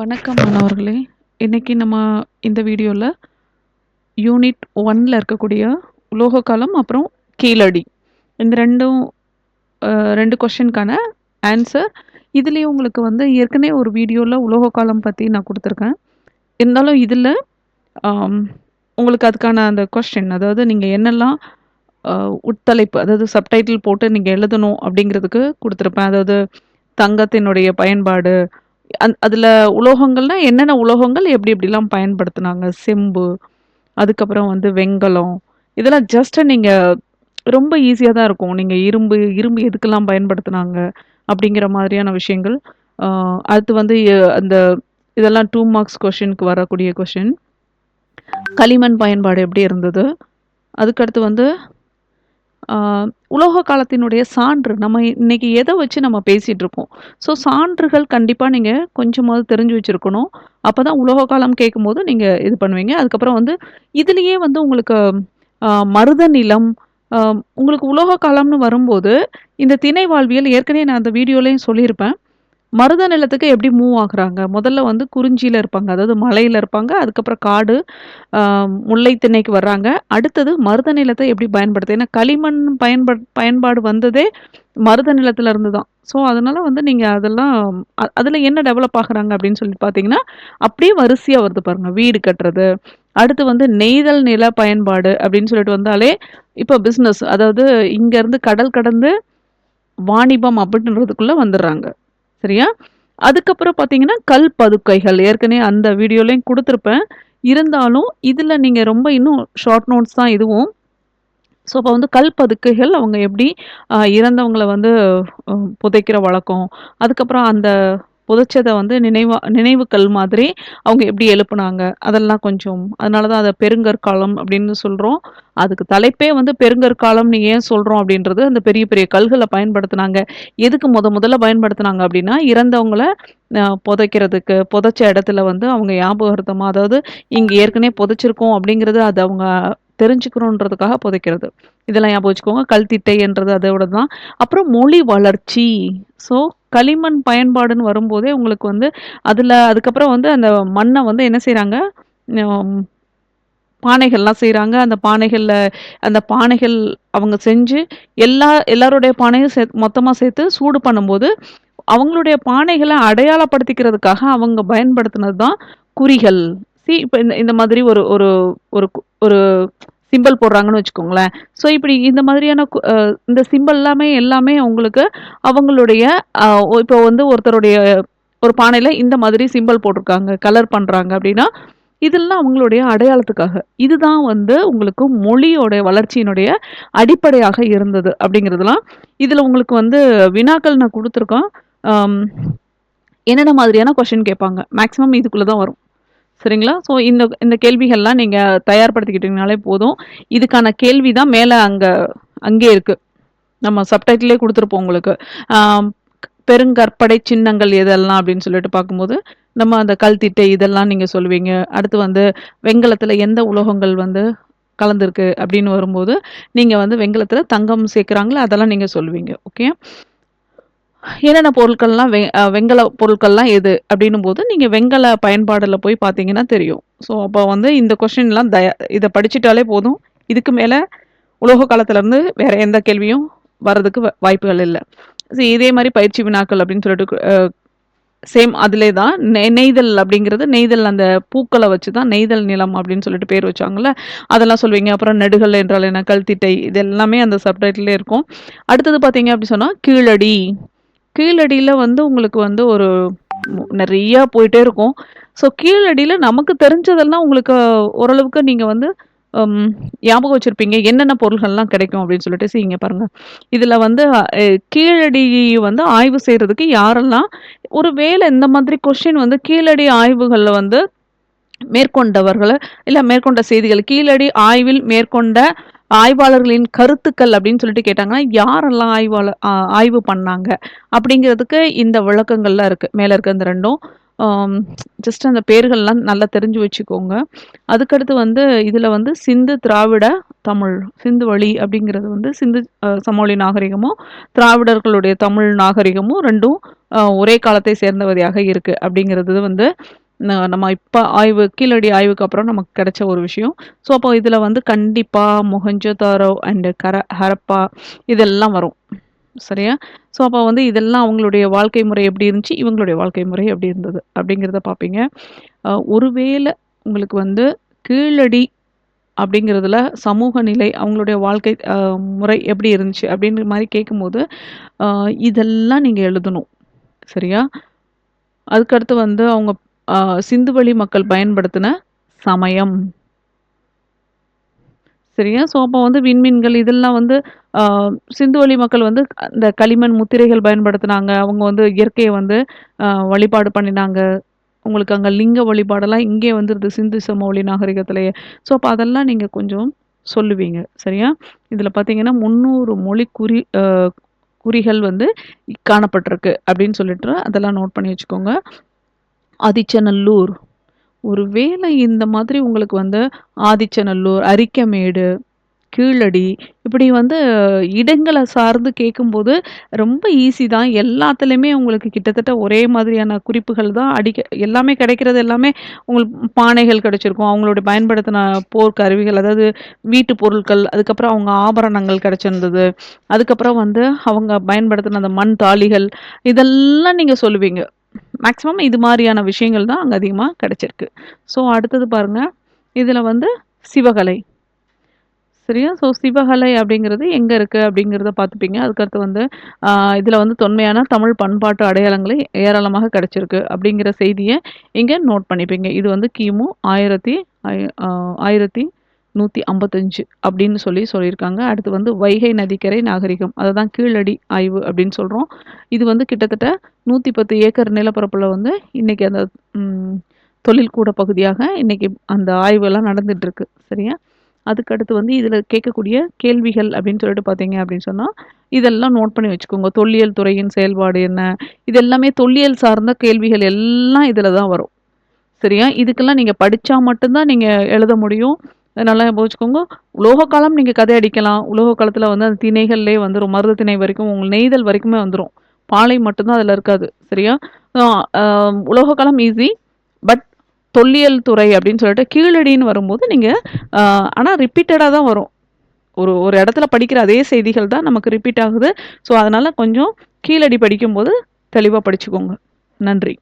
வணக்கம் மாணவர்களே. இன்னைக்கு நம்ம இந்த வீடியோவில் யூனிட் ஒனில் இருக்கக்கூடிய உலோக காலம் அப்புறம் கீழடி. இந்த ரெண்டும் ரெண்டு கொஷனுக்கான ஆன்சர் இதுலேயும் உங்களுக்கு வந்து ஏற்கனவே ஒரு வீடியோவில் உலோக காலம் பற்றி நான் கொடுத்துருக்கேன். இருந்தாலும் இதில் உங்களுக்கு அதுக்கான அந்த கொஷின் அதாவது நீங்கள் என்னெல்லாம் உட்தலைப்பு அதாவது சப்டைட்டில் போட்டு நீங்கள் எழுதணும் அப்படிங்கிறதுக்கு கொடுத்துருப்பேன். அதாவது தங்கத்தினுடைய பயன்பாடு அந் அதில் உலோகங்கள்னா என்னென்ன உலோகங்கள் எப்படி எப்படிலாம் பயன்படுத்தினாங்க? செம்பு அதுக்கப்புறம் வந்து வெங்கலம். இதெல்லாம் ஜஸ்ட்டு நீங்கள் ரொம்ப ஈஸியாக தான் இருக்கும். நீங்கள் இரும்பு இரும்பு எதுக்கெல்லாம் பயன்படுத்தினாங்க? அப்படிங்கிற மாதிரியான விஷயங்கள். அடுத்து வந்து அந்த இதெல்லாம் டூ மார்க்ஸ் கொஷினுக்கு வரக்கூடிய கொஷின் களிமண் பயன்பாடு எப்படி இருந்தது? அதுக்கடுத்து வந்து உலோக காலத்தினுடைய சான்று நம்ம இன்னைக்கு எதை வச்சு நம்ம பேசிகிட்டு இருக்கோம் ஸோ சான்றுகள் கண்டிப்பாக நீங்கள் கொஞ்சமாவது தெரிஞ்சு வச்சுருக்கணும். அப்போ தான் உலோக காலம் கேட்கும்போது நீங்கள் இது பண்ணுவீங்க. அதுக்கப்புறம் வந்து இதுலேயே வந்து உங்களுக்கு மருத நிலம் உங்களுக்கு உலோக காலம்னு வரும்போது இந்த திணை வாழ்வியல் ஏற்கனவே நான் அந்த வீடியோலையும் சொல்லியிருப்பேன். மருத நிலத்துக்கு எப்படி மூவ் ஆகுறாங்க? முதல்ல வந்து குறிஞ்சியில் இருப்பாங்க. அதாவது மலையில் இருப்பாங்க. அதுக்கப்புறம் காடு முல்லை திண்ணைக்கு வர்றாங்க. அடுத்தது மருத நிலத்தை எப்படி பயன்படுத்து ஏன்னா களிமண் பயன்பட் பயன்பாடு வந்ததே மருத நிலத்துல இருந்து தான் ஸோ அதனால வந்து நீங்கள் அதெல்லாம் அதில் என்ன டெவலப் ஆகுறாங்க அப்படின்னு சொல்லி பார்த்தீங்கன்னா அப்படியே வரிசையாக வருது பாருங்க. வீடு கட்டுறது அடுத்து வந்து நெய்தல் நில பயன்பாடு அப்படின்னு சொல்லிட்டு வந்தாலே இப்போ பிஸ்னஸ் அதாவது இங்கேருந்து கடல் கடந்து வாணிபம் அப்படின்றதுக்குள்ளே வந்துடுறாங்க. சரியா? அதுக்கப்புறம் பார்த்தீங்கன்னா கல் பதுக்கைகள். ஏற்கனவே அந்த வீடியோலையும் கொடுத்துருப்பேன். இருந்தாலும் இதில் நீங்கள் ரொம்ப இன்னும் ஷார்ட் நோட்ஸ் தான் இதுவும். ஸோ அப்போ வந்து கல் பதுக்கைகள் அவங்க எப்படி இறந்தவங்களை வந்து புதைக்கிற வழக்கம். அதுக்கப்புறம் அந்த புதைச்சதை வந்து நினைவா நினைவுக்கல் மாதிரி அவங்க எப்படி எழுப்புனாங்க? அதெல்லாம் கொஞ்சம். அதனால தான் அதை பெருங்கற்காலம் அப்படின்னு சொல்கிறோம் அதுக்கு தலைப்பே வந்து பெருங்கற்காலம்னு ஏன் சொல்கிறோம் அப்படின்றது அந்த பெரிய பெரிய கல்களை பயன்படுத்தினாங்க. எதுக்கு முத முதல்ல பயன்படுத்தினாங்க அப்படின்னா இறந்தவங்கள புதைக்கிறதுக்கு புதைச்ச இடத்துல வந்து அவங்க ஞாபகார்த்தமாக அதாவது இங்கே ஏற்கனவே புதைச்சிருக்கோம் அப்படிங்கிறது அது அவங்க தெரிஞ்சுக்கணுன்றதுக்காக புதைக்கிறது. இதெல்லாம் ஞாபகம் வச்சுக்கோங்க. கல்திட்டைன்றது அதோட தான் அப்புறம் மொழி வளர்ச்சி. ஸோ களிமண் பயன்பாடுன்னு வரும்போதே உங்களுக்கு வந்து அதில் அதுக்கப்புறம் வந்து அந்த மண்ணை வந்து என்ன செய்கிறாங்க பானைகள்லாம் செய்கிறாங்க அந்த பானைகளில் அந்த பானைகள் அவங்க செஞ்சு எல்லா எல்லாருடைய பானையும் சே மொத்தமாக சேர்த்து சூடு பண்ணும்போது அவங்களுடைய பானைகளை அடையாளப்படுத்திக்கிறதுக்காக அவங்க பயன்படுத்தினது தான் குறிகள். சி இப்போ இந்த இந்த மாதிரி ஒரு ஒரு ஒரு ஒரு சிம்பல் போடுறாங்கன்னு வச்சுக்கோங்களேன். ஸோ இப்படி இந்த மாதிரியான இந்த சிம்பிள் எல்லாமே எல்லாமே உங்களுக்கு அவங்களுடைய இப்போ வந்து ஒருத்தருடைய ஒரு பானையில் இந்த மாதிரி சிம்பல் போட்டிருக்காங்க கலர் பண்ணுறாங்க அப்படின்னா இதெல்லாம் அவங்களுடைய அடையாளத்துக்காக. இதுதான் வந்து உங்களுக்கு மொழியோடைய வளர்ச்சியினுடைய அடிப்படையாக இருந்தது அப்படிங்கிறதுலாம் இதில் உங்களுக்கு வந்து வினாக்கள் நான் கொடுத்துருக்கோம். என்னென்ன மாதிரியான கொஷின் கேட்பாங்க? மேக்ஸிமம் இதுக்குள்ளே தான் வரும். சரிங்களா? ஸோ இந்த இந்த கேள்விகள்லாம் நீங்கள் தயார்படுத்திக்கிட்டீங்கனாலே போதும். இதுக்கான கேள்வி தான் மேலே அங்கே அங்கே இருக்குது நம்ம சப்டைட்டிலே கொடுத்துருப்போம் உங்களுக்கு. பெருங்கற்படை சின்னங்கள் எதெல்லாம் அப்படின்னு சொல்லிட்டு பார்க்கும்போது நம்ம அந்த கல்திட்டை இதெல்லாம் நீங்கள் சொல்லுவீங்க. அடுத்து வந்து வெங்கலத்தில் எந்த உலோகங்கள் வந்து கலந்துருக்கு அப்படின்னு வரும்போது நீங்கள் வந்து வெங்கலத்தில் தங்கம் சேர்க்குறாங்களோ? அதெல்லாம் நீங்கள் சொல்லுவீங்க. ஓகே என்னென்ன பொருட்கள்லாம் வெ வெண்கல பொருட்கள்லாம் எது அப்படின்னும் போது நீங்கள் வெண்கல பயன்பாடில் போய் பார்த்தீங்கன்னா தெரியும். ஸோ அப்போ வந்து இந்த கொஷின்லாம் தய இதை படிச்சிட்டாலே போதும். இதுக்கு மேலே உலோக காலத்துலேருந்து வேற எந்த கேள்வியும் வர்றதுக்கு வ- வாய்ப்புகள் இல்லை. ஸோ இதே மாதிரி பயிற்சி வினாக்கள் அப்படின்னு சொல்லிட்டு சேம் அதிலே தான். நெ- நெய்தல் அப்படிங்கிறது நெய்தல் அந்த பூக்களை வச்சு தான் நெய்தல் நிலம் அப்படின்னு சொல்லிட்டு பேர் வச்சாங்கள்ல அதெல்லாம் சொல்லுவீங்க. அப்புறம் நெடுகள் என்றால் என்ன? கல்திட்டை இது எல்லாமே அந்த சப்டைட்டிலே இருக்கும். அடுத்தது பார்த்தீங்க அப்படி சொன்னால் கீழடி. கீழடியில் வந்து உங்களுக்கு வந்து ஒரு நிறையா போயிட்டே இருக்கும். ஸோ கீழடியில் நமக்கு தெரிஞ்சதெல்லாம் உங்களுக்கு ஓரளவுக்கு நீங்கள் வந்து ஞாபகம் வச்சுருப்பீங்க. என்னென்ன பொருள்கள்லாம் கிடைக்கும் அப்படின்னு சொல்லிட்டு. செய்யுங்க பாருங்கள் இதில் வந்து கீழடி வந்து ஆய்வு செய்கிறதுக்கு யாரெல்லாம் ஒரு வேளை இந்த மாதிரி கொஷின் வந்து கீழடி ஆய்வுகளில் வந்து மேற்கொண்டவர்களை இல்லை மேற்கொண்ட செய்திகள் கீழடி ஆய்வில் மேற்கொண்ட ஆய்வாளர்களின் கருத்துக்கள் அப்படின்னு சொல்லிட்டு கேட்டாங்கன்னா யாரெல்லாம் ஆய்வாளர் ஆய்வு பண்ணாங்க அப்படிங்கிறதுக்கு இந்த விளக்கங்கள்லாம் இருக்குது மேலே இருக்க இந்த ரெண்டும். ஜஸ்ட் அந்த பேர்கள்லாம் நல்லா தெரிஞ்சு வச்சுக்கோங்க. அதுக்கடுத்து வந்து இதில் வந்து சிந்து திராவிட தமிழ் சிந்து வழி அப்படிங்கிறது வந்து சிந்து அஹ், சமவெளி நாகரிகமும் திராவிடர்களுடைய தமிழ் நாகரிகமும் ரெண்டும் ஒரே காலத்தை சேர்ந்தவதையாக இருக்குது அப்படிங்கிறது வந்து நம்ம இப்போ ஆய்வு கீழடி ஆய்வுக்கு அப்புறம் நமக்கு கிடைச்ச ஒரு விஷயம். ஸோ அப்போ இதில் வந்து கண்டிப்பாக மொஹஞ்சதாரோ அண்டு கர ஹரப்பா இதெல்லாம் வரும். சரியா? ஸோ அப்போ வந்து இதெல்லாம் அவங்களுடைய வாழ்க்கை முறை எப்படி இருந்துச்சு? இவங்களுடைய வாழ்க்கை முறை எப்படி இருந்தது? அப்படிங்கிறத பார்ப்பீங்க ஒருவேளை உங்களுக்கு வந்து கீழடி அப்படிங்கிறதுல சமூக நிலை அவங்களுடைய வாழ்க்கை முறை எப்படி இருந்துச்சு? அப்படின்ற மாதிரி கேட்கும்போது இதெல்லாம் நீங்கள் எழுதணும். சரியா? அதுக்கடுத்து வந்து அவங்க சிந்துவெளி மக்கள் பயன்படுத்தின சமயம். சரியா? ஸோ அப்போ வந்து விண்மீன்கள் இதெல்லாம் வந்து ஆஹ், சிந்துவெளி மக்கள் வந்து அந்த களிமண் முத்திரைகள் பயன்படுத்தினாங்க. அவங்க வந்து இயற்கையை வந்து வழிபாடு பண்ணினாங்க. உங்களுக்கு அங்கே லிங்க வழிபாடெல்லாம் இங்கே வந்துருது சிந்து சமவெளி நாகரிகத்திலேயே. ஸோ அப்போ அதெல்லாம் நீங்கள் கொஞ்சம் சொல்லுவீங்க. சரியா? இதில் பார்த்தீங்கன்னா முந்நூறு மொழி குறி குறிகள் வந்து காணப்பட்டிருக்கு அப்படின்னு சொல்லிட்டு அதெல்லாம் நோட் பண்ணி வச்சுக்கோங்க. ஆதிச்சநல்லூர். ஒருவேளை இந்த மாதிரி உங்களுக்கு வந்து ஆதிச்சநல்லூர் அரிக்கமேடு கீழடி இப்படி வந்து இடங்களை சார்ந்து கேட்கும்போது ரொம்ப ஈஸி தான். எல்லாத்துலேயுமே உங்களுக்கு கிட்டத்தட்ட ஒரே மாதிரியான குறிப்புகள் தான் அடிக்க எல்லாமே கிடைக்கிறது எல்லாமே உங்களுக்கு பானைகள் கிடைச்சிருக்கும். அவங்களுடைய பயன்படுத்தின போர் கருவிகள் அதாவது வீட்டு பொருட்கள் அதுக்கப்புறம் அவங்க ஆபரணங்கள் கிடைச்சிருந்தது. அதுக்கப்புறம் வந்து அவங்க பயன்படுத்தின அந்த மண் தாளிகள் இதெல்லாம் நீங்கள் சொல்லுவீங்க. மேக்ஸிமம் இது மாதிரியான விஷயங்கள் தான் அங்கே அதிகமாக கிடச்சிருக்கு. ஸோ அடுத்தது பாருங்கள் இதில் வந்து சிவகலை. சரியா? ஸோ சிவகலை அப்படிங்கிறது எங்கே இருக்குது அப்படிங்கிறத பார்த்துப்பீங்க. அதுக்கடுத்து வந்து இதில் வந்து தொன்மையான தமிழ் பண்பாட்டு அடையாளங்களை ஏராளமாக கிடச்சிருக்கு அப்படிங்கிற செய்தியை இங்கே நோட் பண்ணிப்பீங்க. இது வந்து கிமு ஆயிரத்தி ஆயிரத்தி நூற்றி ஐம்பத்தஞ்சு அப்படின்னு சொல்லி சொல்லியிருக்காங்க. அடுத்து வந்து வைகை நதிக்கரை நாகரிகம். அதை தான் கீழடி ஆய்வு அப்படின்னு சொல்கிறோம் இது வந்து கிட்டத்தட்ட நூற்றி பத்து ஏக்கர் நிலப்பரப்பில் வந்து இன்றைக்கி அந்த தொழில்கூட பகுதியாக இன்றைக்கி அந்த ஆய்வெல்லாம் நடந்துகிட்ருக்கு சரியா? அதுக்கடுத்து வந்து இதில் கேட்கக்கூடிய கேள்விகள் அப்படின்னு சொல்லிட்டு பார்த்தீங்க அப்படின்னு சொன்னால் இதெல்லாம் நோட் பண்ணி வச்சுக்கோங்க. தொல்லியல் துறையின் செயல்பாடு என்ன? இது எல்லாமே தொல்லியல் சார்ந்த கேள்விகள் எல்லாம் இதில் தான் வரும். சரியா? இதுக்கெல்லாம் நீங்கள் படித்தா மட்டும்தான் நீங்கள் எழுத முடியும். நல்லா போச்சுக்கோங்க உலோக காலம் நீங்கள் கதை அடிக்கலாம். உலோக காலத்தில் வந்து அந்த திணைகள்லேயே வந்துடும் மருத திணை வரைக்கும் உங்கள் நெய்தல் வரைக்குமே வந்துடும் பாலை மட்டும்தான் அதில் இருக்காது. சரியா? உலோக காலம் ஈஸி பட் தொல்லியல் துறை அப்படின்னு சொல்லிட்டு கீழடின்னு வரும்போது நீங்கள் ஆனால் ரிப்பீட்டடாக தான் வரும். ஒரு ஒரு இடத்துல படிக்கிற அதே செய்திகள் தான் நமக்கு ரிப்பீட் ஆகுது. ஸோ அதனால் கொஞ்சம் கீழடி படிக்கும்போது தெளிவாக படிச்சுக்கோங்க. நன்றி.